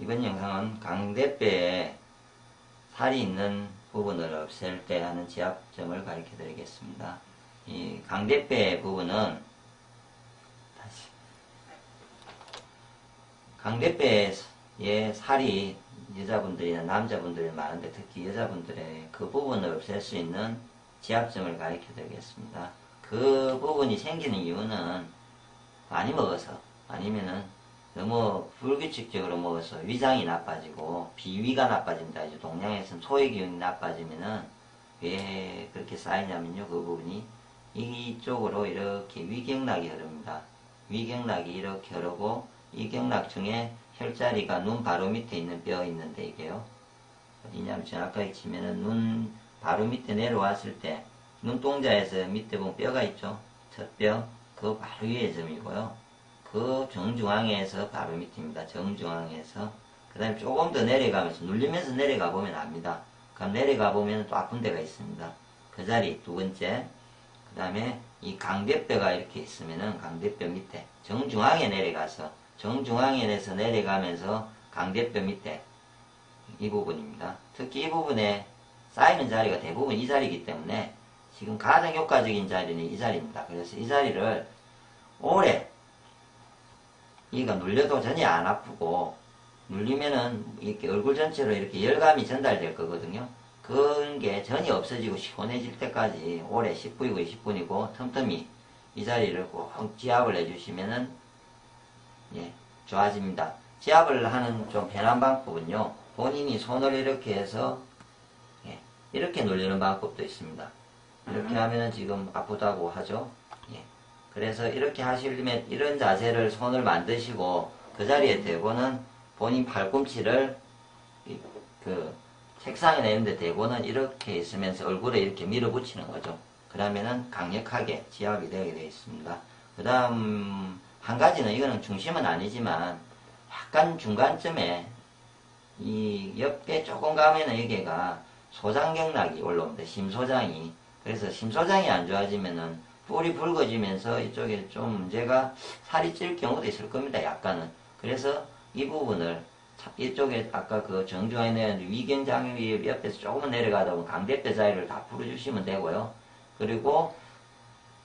이번 영상은 강대뼈에 살이 있는 부분을 없앨 때 하는 지압점을 가르쳐 드리겠습니다. 이 강대뼈 부분은 다시 강대뼈에 살이 여자분들이나 남자분들이 많은데 특히 여자분들의 그 부분을 없앨 수 있는 지압점을 가르쳐 드리겠습니다. 그 부분이 생기는 이유는 많이 먹어서 아니면은 너무 불규칙적으로 먹어서 위장이 나빠지고 비위가 나빠진다. 이제 동양에서는 소의 기운이 나빠지면은 왜 그렇게 쌓이냐면요. 그 부분이 이쪽으로 이렇게 위경락이 흐릅니다. 위경락이 이렇게 흐르고 이경락 중에 혈자리가 눈 바로 밑에 있는 뼈 있는데 이게요. 어디냐면 정확하게 치면은 눈 바로 밑에 내려왔을 때 눈동자에서 밑에 보면 뼈가 있죠. 첫 뼈. 그 바로 위에 점이고요. 그 정중앙에서 바로 밑입니다. 정중앙에서. 그 다음에 조금 더 내려가면서 눌리면서 내려가 보면 압니다. 그럼 내려가 보면 또 아픈 데가 있습니다. 그 자리 두 번째. 그 다음에 이 강대뼈가 이렇게 있으면은 강대뼈 밑에 정중앙에 내려가서 정중앙에서 내려가면서 강대뼈 밑에 이 부분입니다. 특히 이 부분에 쌓이는 자리가 대부분 이 자리이기 때문에 지금 가장 효과적인 자리는 이 자리입니다. 그래서 이 자리를 오래 이가 눌려도 전혀 안 아프고 눌리면은 이렇게 얼굴 전체로 이렇게 열감이 전달될 거거든요. 그런 게 전혀 없어지고 시원해질 때까지 오래 10분이고 20분이고 틈틈이 이 자리를 꼭 지압을 해주시면은 예, 좋아집니다. 지압을 하는 좀 편한 방법은요. 본인이 손을 이렇게 해서 예, 이렇게 눌리는 방법도 있습니다. 이렇게 하면은 지금 아프다고 하죠. 예. 그래서 이렇게 하시려면 이런 자세를 손을 만드시고 그 자리에 대고는 본인 팔꿈치를 그 책상에 내는데 대고는 이렇게 있으면서 얼굴에 이렇게 밀어붙이는 거죠. 그러면은 강력하게 지압이 되게 되어 있습니다. 그 다음 한 가지는 이거는 중심은 아니지만 약간 중간쯤에 이 옆에 조금 가면은 여기가 소장경락이 올라옵니다. 심소장이. 그래서 심소장이 안 좋아지면은 뿔이 붉어지면서 이쪽에 좀 문제가 살이 찔 경우도 있을 겁니다. 약간은. 그래서 이 부분을 이쪽에 아까 그 정중앙에 내는 위경장위 옆에서 조금만 내려가다 보면 강대뼈 자리를 다 풀어주시면 되고요. 그리고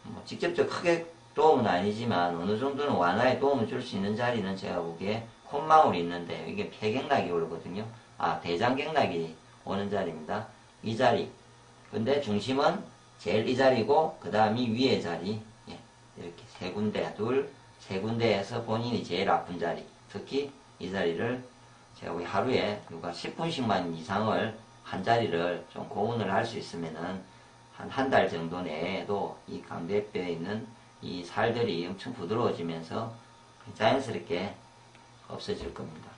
뭐 직접적 크게 도움은 아니지만 어느 정도는 완화에 도움을 줄 수 있는 자리는 제가 보기에 콧망울이 있는데 이게 폐경락이 오거든요. 아 대장경락이 오는 자리입니다. 이 자리. 근데 중심은 제일 이 자리고 그 다음이 위에 자리. 예, 이렇게 세 군데 둘 세 군데에서 본인이 제일 아픈 자리. 특히 이 자리를 제가 하루에 누가 10분씩만 이상을 한 자리를 좀 고운을 할 수 있으면은 한 한 달 정도 내에도 이 강대뼈에 있는 이 살들이 엄청 부드러워지면서 자연스럽게 없어질 겁니다.